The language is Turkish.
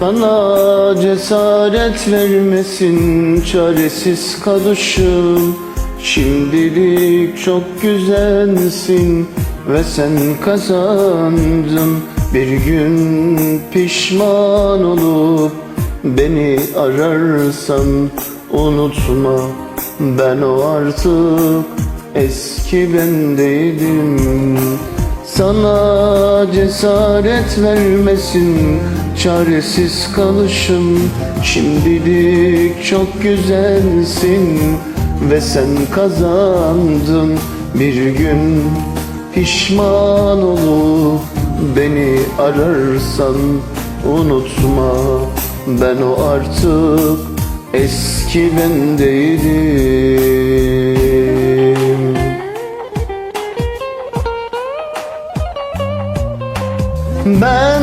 Bana cesaret vermesin çaresiz kalışım. Şimdilik çok güzelsin ve sen kazandın. Bir gün pişman olup beni ararsan Unutma. Ben o artık eski ben değilim sana cesaret vermesin çaresiz kalışım Şimdilik çok güzelsin ve sen kazandın Bir gün. Pişman olup beni ararsan Unutma ben o artık eski ben değilim Ben